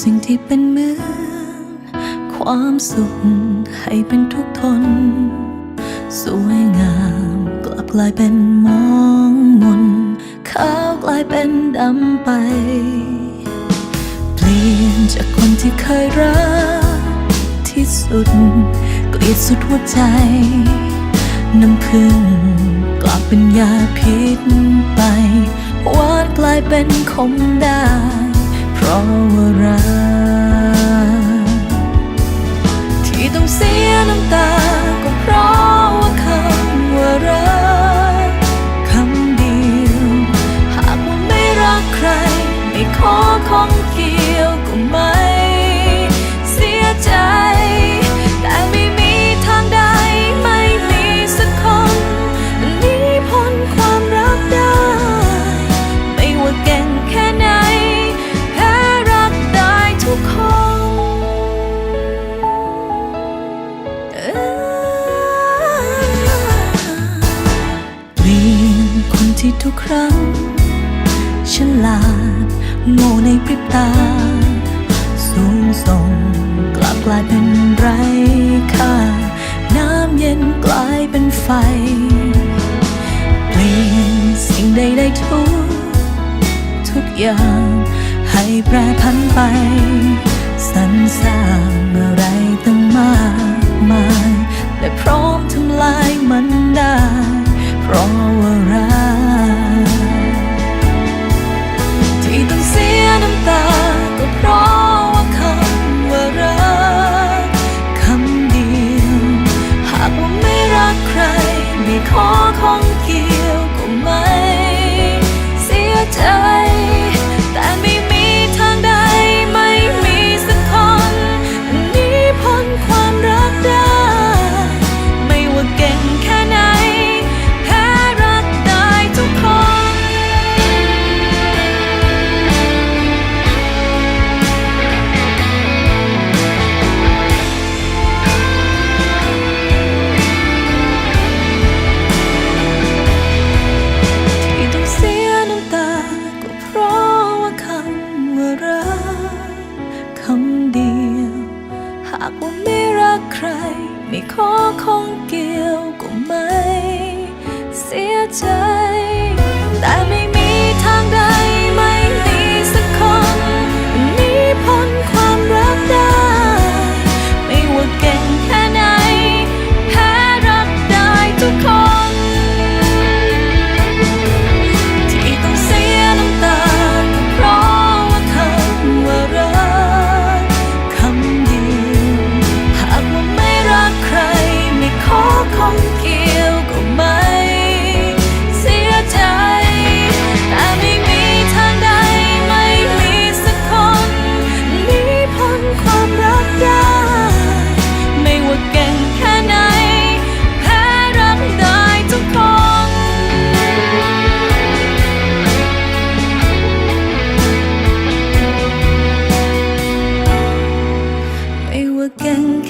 สิ่งที่เป็นเหมือนความสุขให้เป็นทุกทน สวยงามกลับกลายเป็นมองมนขาวกลายเป็นดำไป เปลี่ยนจากคนที่เคยรักที่สุด เกลียดสุดหัวใจ น้ำพึ่งกลับเป็นยาพิษไปหวานกลายเป็นขมได้ เพราะว่ารักที่ต้องเสียน้ำตาก็เพราะว่าคำว่ารักคำเดียว หากว่าไม่รักใคร ไม่ขอของเกี่ยวก็ไม่ ทุกครั้ง ฉลาดโง่ในพริบตา สูงส่งกลับกลายเป็นไรค่า น้ำเย็นกลายเป็นไฟ เปลี่ยนสิ่งใดๆทุก ทุกอย่างให้แปรพันไป ขอของเกี่ยวก็ไม่เสียใจ ขอคงเกี่ยวก็ไม่เสียใจ ไ